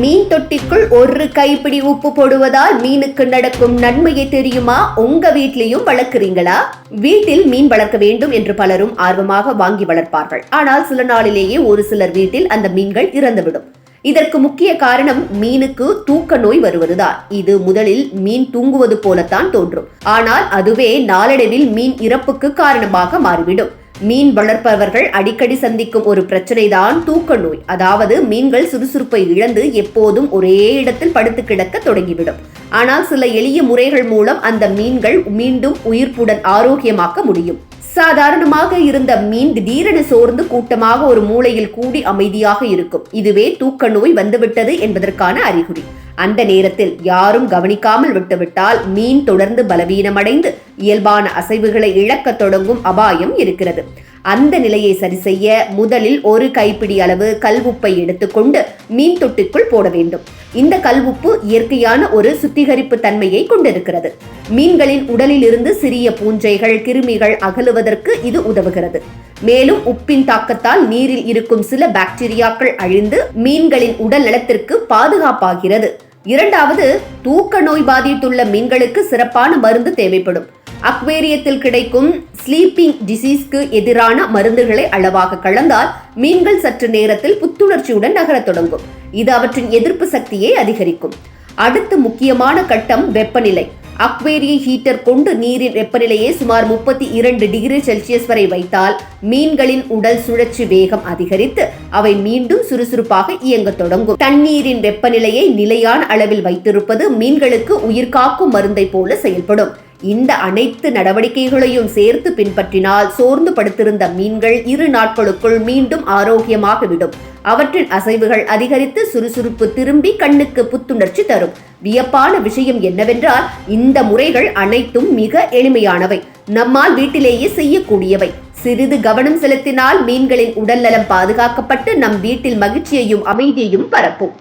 மீன் தொட்டிக்குள் ஒரு கைப்பிடி உப்பு போடுவதால் மீனுக்கு நடக்கும் நன்மையை தெரியுமா? உங்க வீட்லயும் வளர்க்குறீங்களா? வீட்டில் மீன் வளர்க்க வேண்டும் என்று பலரும் ஆர்வமாக வாங்கி வளர்ப்பார்கள். ஆனால் சில நாளிலேயே ஒரு சிலர் வீட்டில் அந்த மீன்கள் இறந்துவிடும். இதற்கு முக்கிய காரணம் மீனுக்கு தூக்க நோய் வருவதுதான். இது முதலில் மீன் தூங்குவது போலத்தான் தோன்றும். ஆனால் அதுவே நாளடைவில் மீன் இறப்புக்கு காரணமாக மாறிவிடும். மீன் வளர்ப்பவர்கள் அடிக்கடி சந்திக்கும் ஒரு பிரச்சனை தான் தூக்க நோய். அதாவது மீன்கள் சுறுசுறுப்பை இழந்து எப்போதும் ஒரே இடத்தில் படுத்து கிடக்க தொடங்கிவிடும். ஆனால் சில எளிய முறைகள் மூலம் அந்த மீன்கள் மீண்டும் உயிர்ப்புடன் ஆரோக்கியமாக்க முடியும். சாதாரணமாக இருந்த மீன் திடீரென சோர்ந்து கூட்டமாக ஒரு மூலையில் கூடி அமைதியாக இருக்கும். இதுவே தூக்க நோய் வந்துவிட்டது என்பதற்கான அறிகுறி. அந்த நேரத்தில் யாரும் கவனிக்காமல் விட்டுவிட்டால் மீன் தொடர்ந்து பலவீனமடைந்து இயல்பான அசைவுகளை இழக்கத் தொடங்கும் அபாயம் இருக்கிறது. அந்த நிலையை சரி செய்ய முதலில் ஒரு கைப்பிடி அளவு கல்வுப்பை எடுத்துக்கொண்டு மீன் தொட்டிக்குள் போட வேண்டும். இந்த கல்வுப்பு இயற்கையான ஒரு சுத்திகரிப்பு தன்மையை கொண்டிருக்கிறது. மீன்களின் உடலில் இருந்து சிறிய பூஞ்சைகள் கிருமிகள் அகலுவதற்கு இது உதவுகிறது. மேலும் உப்பின் தாக்கத்தால் நீரில் இருக்கும் சில பாக்டீரியாக்கள் அழிந்து மீன்களின் உடல் நலத்திற்கு பாதுகாப்பாகிறது. இரண்டாவது தூக்க நோய் பாதித்துள்ள மீன்களுக்கு சிறப்பான மருந்து தேவைப்படும். அக்வேரியத்தில் கிடைக்கும் ஸ்லீப்பிங் டிசீஸ்க்கு எதிரான மருந்துகளை அளவாக கலந்தால் மீன்கள் சற்று நேரத்தில் புத்துணர்ச்சியுடன் நகரத் தொடங்கும். இது அவற்றின் எதிர்ப்பு சக்தியை அதிகரிக்கும். அடுத்து முக்கியமான கட்டம் வெப்பநிலை. அக்வேரிய ஹீட்டர் கொண்டு நீரின் வெப்பநிலையை சுமார் முப்பத்தி இரண்டு டிகிரி செல்சியஸ் வரை வைத்தால் மீன்களின் உடல் சுழற்சி வேகம் அதிகரித்து அவை மீண்டும் சுறுசுறுப்பாக இயங்க தொடங்கும். தண்ணீரின் வெப்பநிலையை நிலையான அளவில் வைத்திருப்பது மீன்களுக்கு உயிர்காக்கும் மருந்தை போல செயல்படும். இந்த அனைத்து நடவடிக்கைகளையும் சேர்த்து பின்பற்றினால் சோர்ந்து படுத்திருந்த மீன்கள் இரு நாட்களுக்குள் மீண்டும் ஆரோக்கியமாக விடும் அவற்றின் அசைவுகள் அதிகரித்து சுறுசுறுப்பு திரும்பி கண்ணுக்கு புத்துணர்ச்சி தரும். வியப்பான விஷயம் என்னவென்றால் இந்த முறைகள் அனைத்தும் மிக எளிமையானவை. நம்மால் வீட்டிலேயே செய்யக்கூடியவை. சிறிது கவனம் செலுத்தினால் மீன்களின் உடல்நலம் பாதுகாக்கப்பட்டு நம் வீட்டில் மகிழ்ச்சியையும் அமைதியையும் பரப்பும்.